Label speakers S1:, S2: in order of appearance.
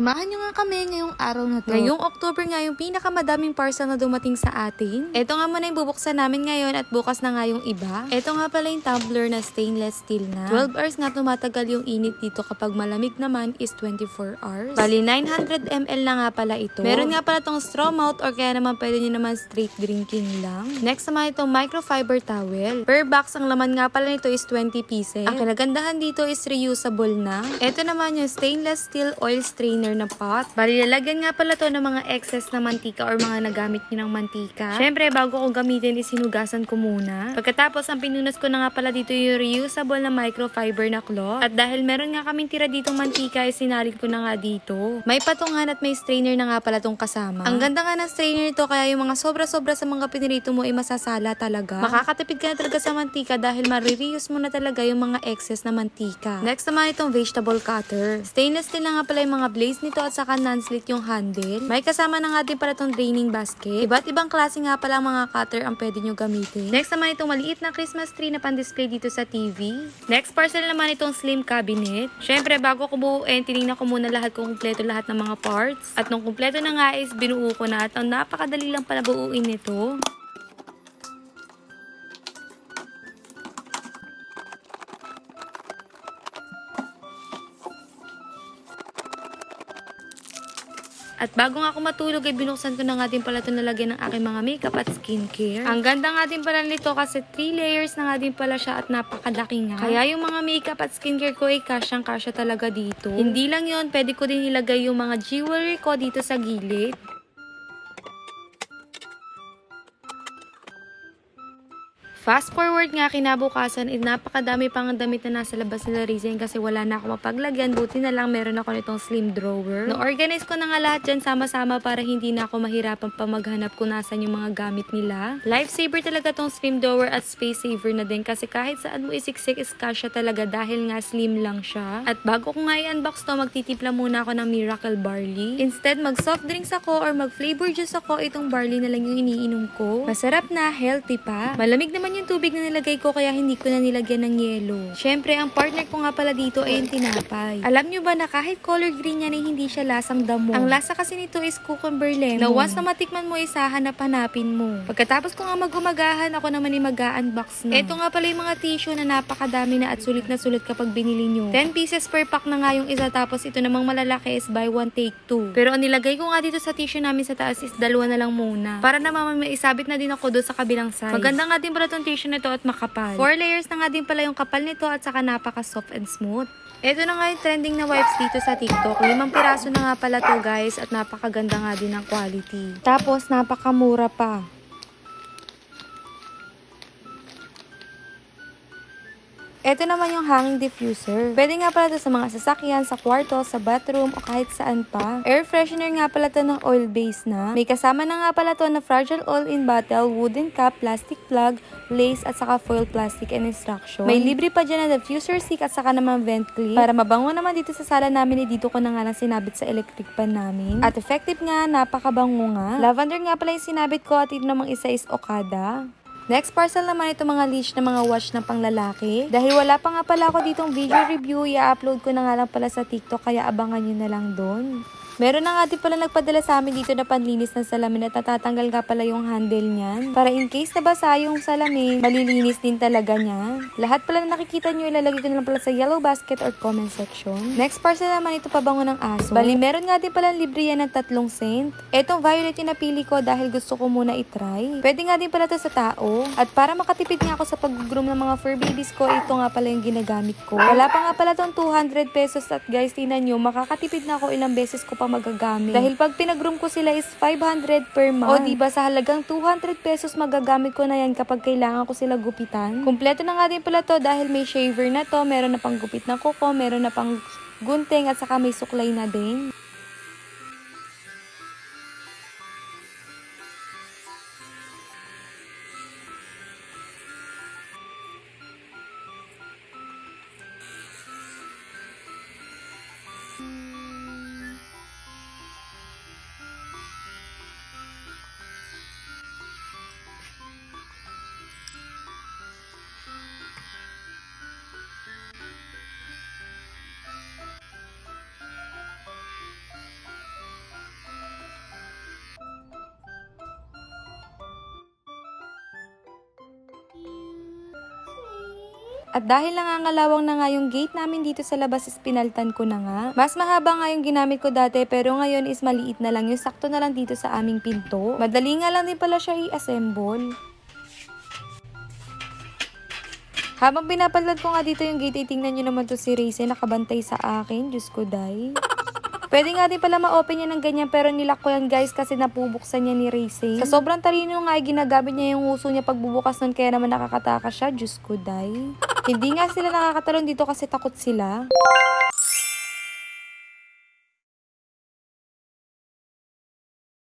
S1: Samahan nyo nga kami ngayong araw na to. Ngayong October nga yung pinakamadaming parcel na dumating sa atin. Ito nga muna yung bubuksan namin ngayon at bukas na nga yung iba. Ito nga pala yung tumbler na stainless steel na. 12 hours nga tumatagal yung init dito kapag malamig naman is 24 hours. Bali 900 ml na nga pala ito. Meron nga pala tong straw mouth or kaya naman pwede nyo naman straight drinking lang. Next naman itong microfiber towel. Per box ang laman nga pala nito is 20 pieces. Ang kinagandahan dito is reusable na. Ito naman yung stainless steel oil strainer na pot. Bali, lalagyan nga pala to ng mga excess na mantika or mga nagamit nyo ng mantika. Syempre, bago ko gamitin is sinugasan ko muna. Pagkatapos, ang pinunas ko na nga pala dito yung reusable na microfiber na cloth. At dahil meron nga kaming tira ditong mantika, is sinalin ko na nga dito. May patungan at may strainer na nga pala tong kasama. Ang ganda nga ng strainer nito, kaya yung mga sobra-sobra sa mga pinirito mo ay masasala talaga. Makakatipid ka na talaga sa mantika dahil marireuse mo na talaga yung mga excess na mantika. Next naman itong vegetable cutter. Stainless steel na nga pala yung mga blades nito at saka non-slit yung handle. May kasama na nga din pala itong draining basket. Iba't ibang klase nga pala mga cutter ang pwede nyo gamitin. Next naman itong maliit na Christmas tree na pan-display dito sa TV. Next parcel naman itong slim cabinet. Syempre, bago ko buuin, tinignan ko muna lahat kung kumpleto lahat ng mga parts. At nung kumpleto na nga is binuo ko na at ang napakadali lang pala buuin nito. At bago nga ako matulog, ay binuksan ko na nga din pala ito nalagyan ng aking mga makeup at skincare. Ang ganda nga din pala nito kasi 3 layers na nga din pala siya at napakalaki nga. Kaya yung mga makeup at skincare ko ay kasyang kasya talaga dito. Hindi lang yon pwede ko din ilagay yung mga jewelry ko dito sa gilid. Fast forward nga kinabukasan, eh, napakadami pang damit na nasa labas nila Rizin kasi wala na ako mapaglagyan. Buti na lang meron ako nitong slim drawer. Na-organize ko na nga lahat dyan sama-sama para hindi na ako mahirapan pa maghanap kung nasan yung mga gamit nila. Lifesaver talaga tong slim drawer at space saver na din kasi kahit saan mo isiksik is kasya talaga dahil nga slim lang siya. At bago ko nga i-unbox to, magtitipla muna ako ng Miracle Barley. Instead, mag soft drinks ako or mag flavor juice ako, itong barley na lang yung iniinom ko. Masarap na, healthy pa. Malamig naman yung tubig na nilagay ko kaya hindi ko na nilagyan ng yelo. Syempre, ang partner ko nga pala dito ay yung tinapay. Alam nyo ba na kahit color green yan ay hindi siya lasang damo? Ang lasa kasi nito is cucumber lemon. Na once na matikman mo, isa hanap-hanapin mo. Pagkatapos ko nga mag-umagahan, ako naman ay mag-unbox na. Ito nga pala yung mga tissue na napakadami na at sulit na sulit kapag binili nyo. 10 pieces per pack na nga yung isa tapos ito namang malalaki is buy one take two. Pero ang nilagay ko nga dito sa tissue namin sa taas is dalawa na lang muna. Para naman may isabit na din ako doon sa kabilang side. Maganda nga din pala tong tissue na to at makapal. Four layers na nga din pala yung kapal nito at saka napaka soft and smooth. Ito na nga yung trending na wipes dito sa TikTok. Limang piraso na nga pala to guys at napakaganda nga din ng quality. Tapos napakamura pa. Ito naman yung hanging diffuser. Pwede nga pala to sa mga sasakyan, sa kwarto, sa bathroom, o kahit saan pa. Air freshener nga pala to ng oil base na. May kasama na nga pala to na fragile oil in bottle, wooden cap, plastic plug, lace, at saka foil plastic and instruction. May libre pa dyan na diffuser stick at saka naman vent clip. Para mabango naman dito sa sala namin, eh, dito ko na nga lang sinabit sa electric pan namin. At effective nga, napakabango nga. Lavender nga pala yung sinabit ko at ito namang isa is Okada. Next parcel naman ito mga leash na mga watch na panglalaki. Dahil wala pa nga pala ako ditong video review, i-upload ko na nga lang pala sa TikTok kaya abangan nyo na lang doon. Meron na nga din pala nagpadala sa amin dito na panlinis ng salamin at natatanggal nga pala yung handle niyan. Para in case na basa yung salamin, malilinis din talaga niya. Lahat pala na nakikita nyo, ilalagay ko na lang pala sa yellow basket or comment section. Next parcel naman ito pabango ng aso. Bali, meron nga din pala libre yan ng tatlong scent. Etong violet yung napili ko dahil gusto ko muna itry. Pwede nga din pala to sa tao. At para makatipid nga ako sa pag-groom ng mga fur babies ko, ito nga pala yung ginagamit ko. Wala pa nga pala tong 200 pesos at guys, tinan nyo, makakatipid na ako ilang beses ko pa magagamit. Dahil pag pinag-groom ko sila is 500 per month. O diba sa halagang 200 pesos magagamit ko na yan kapag kailangan ko sila gupitan. Kumpleto na nga din pala to dahil may shaver na to, meron na pang gupit ng kuko, meron na pang gunting at saka may suklay na din. At dahil nangangalawang na nga yung gate namin dito sa labas is pinaltan ko na nga. Mas mahaba nga yung ginamit ko dati pero ngayon is maliit na lang yung sakto na lang dito sa aming pinto. Madali nga lang din pala siya i-assemble. Habang pinapalad ko nga dito yung gate, itingnan nyo naman to si Race nakabantay sa akin. Diyos ko, day. Pwede nga din pala ma-open niya ng ganyan pero nilak ko yan guys kasi napubuksan niya ni Racing. Sa sobrang talino nga ay ginagamit niya yung uso niya pagbubukas nun kaya naman nakakatakas siya. Diyos ko, day. Hindi nga sila nakakatalon dito kasi takot sila.